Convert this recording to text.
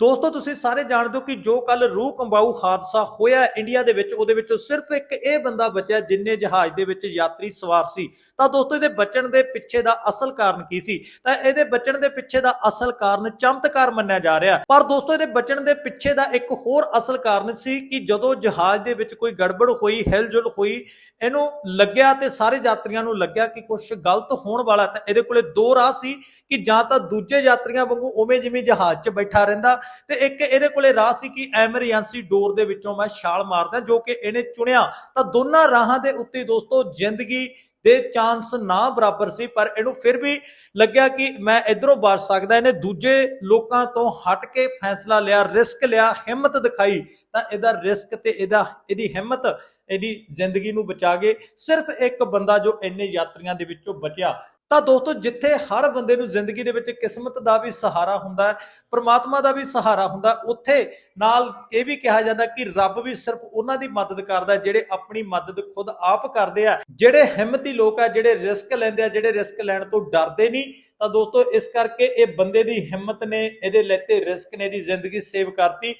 ਦੋਸਤੋ, ਤੁਸੀਂ ਸਾਰੇ ਜਾਣਦੇ ਹੋ ਕਿ ਜੋ ਕੱਲ ਰੂਹ ਕੰਬਾਊ ਹਾਦਸਾ ਹੋਇਆ ਇੰਡੀਆ ਦੇ ਵਿੱਚ, ਉਹਦੇ ਵਿੱਚ ਸਿਰਫ ਇੱਕ ਇਹ ਬੰਦਾ ਬਚਿਆ ਜਿੰਨੇ ਜਹਾਜ਼ ਦੇ ਵਿੱਚ ਯਾਤਰੀ ਸਵਾਰ ਸੀ। ਤਾਂ ਦੋਸਤੋ, ਇਹਦੇ ਬਚਣ ਦੇ ਪਿੱਛੇ ਦਾ ਅਸਲ ਕਾਰਨ ਕੀ ਸੀ? ਤਾਂ ਇਹਦੇ ਬਚਣ ਦੇ ਪਿੱਛੇ ਦਾ ਅਸਲ ਕਾਰਨ ਚਮਤਕਾਰ ਮੰਨਿਆ ਜਾ ਰਿਹਾ। ਪਰ ਦੋਸਤੋ, ਇਹਦੇ ਬਚਣ ਦੇ ਪਿੱਛੇ ਦਾ ਇੱਕ ਹੋਰ ਅਸਲ ਕਾਰਨ ਸੀ ਕਿ ਜਦੋਂ ਜਹਾਜ਼ ਦੇ ਵਿੱਚ ਕੋਈ ਗੜਬੜ ਹੋਈ, ਹਿਲਜੁਲ ਹੋਈ, ਇਹਨੂੰ ਲੱਗਿਆ ਤੇ ਸਾਰੇ ਯਾਤਰੀਆਂ ਨੂੰ ਲੱਗਿਆ ਕਿ ਕੁਝ ਗਲਤ ਹੋਣ ਵਾਲਾ ਤਾਂ ਇਹਦੇ ਕੋਲੇ ਦੋ ਰਾਹ ਸੀ ਕਿ ਜਾਂ ਤਾਂ ਦੂਜੇ ਯਾਤਰੀਆਂ ਵਾਂਗੂ ਉਵੇਂ ਜਿਵੇਂ ਜਹਾਜ਼ 'ਚ ਬੈਠਾ ਰਹਿੰਦਾ ਤੇ ਇੱਕ ਇਹਦੇ ਕੋਲੇ ਰਾਹ ਸੀ ਕਿ ਐਮਰਜੈਂਸੀ ਡੋਰ ਦੇ ਵਿੱਚੋਂ ਮੈਂ ਛਾਲ ਮਾਰਦਾ ਜੋ ਕਿ ਇਹਨੇ ਚੁਣਿਆ। ਤਾਂ ਦੋਨਾਂ ਰਾਹਾਂ ਦੇ ਉੱਤੇ ਦੋਸਤੋ ਜ਼ਿੰਦਗੀ ਦੇ ਚਾਂਸ ਨਾ ਬਰਾਬਰ ਸੀ, ਪਰ ਇਹਨੂੰ ਫਿਰ ਵੀ ਲੱਗਿਆ ਕਿ ਮੈਂ ਇਧਰੋਂ ਬਚ ਸਕਦਾ। ਇਹਨੇ ਦੂਜੇ ਲੋਕਾਂ ਤੋਂ ਹਟ ਕੇ ਫੈਸਲਾ ਲਿਆ, ਰਿਸਕ ਲਿਆ, ਹਿੰਮਤ ਦਿਖਾਈ। ਤਾਂ ਇਹਦਾ ਰਿਸਕ ਤੇ ਇਹਦਾ ਇਹਦੀ ਹਿੰਮਤ, ਇਹਦੀ ਜ਼ਿੰਦਗੀ ਨੂੰ ਬਚਾ ਗਏ। ਸਿਰਫ ਇੱਕ ਬੰਦਾ ਜੋ ਇੰਨੇ ਯਾਤਰੀਆਂ ਦੇ ਵਿੱਚੋਂ ਬਚਿਆ। ਤਾਂ ਦੋਸਤੋ ਜਿੱਥੇ ਹਰ ਬੰਦੇ ਨੂੰ ਜ਼ਿੰਦਗੀ ਦੇ ਵਿੱਚ ਕਿਸਮਤ ਦਾ ਵੀ ਸਹਾਰਾ ਹੁੰਦਾ ਹੈ, ਪ੍ਰਮਾਤਮਾ ਦਾ ਵੀ ਸਹਾਰਾ ਹੁੰਦਾ, ਉੱਥੇ ਨਾਲ ਇਹ ਵੀ ਕਿਹਾ ਜਾਂਦਾ ਕਿ ਰੱਬ ਵੀ ਸਿਰਫ ਉਹਨਾਂ ਦੀ ਮਦਦ ਕਰਦਾ ਜਿਹੜੇ ਆਪਣੀ ਮਦਦ ਖੁਦ ਆਪ ਕਰਦੇ ਆ। ਜਿਹੜੇ ਹਿੰਮਤੀ ਲੋਕ ਆ, ਜਿਹੜੇ ਰਿਸਕ ਲੈਂਦੇ ਆ, ਜਿਹੜੇ ਰਿਸਕ ਲੈਣ ਤੋਂ ਡਰਦੇ ਨਹੀਂ, ਤਾਂ ਦੋਸਤੋ ਇਸ ਕਰਕੇ ਇਹ ਬੰਦੇ ਦੀ ਹਿੰਮਤ ਨੇ, ਇਹਦੇ ਲੈਤੇ ਰਿਸਕ ਨੇ, ਇਹਦੀ ਜ਼ਿੰਦਗੀ ਸੇਵ ਕਰਤੀ।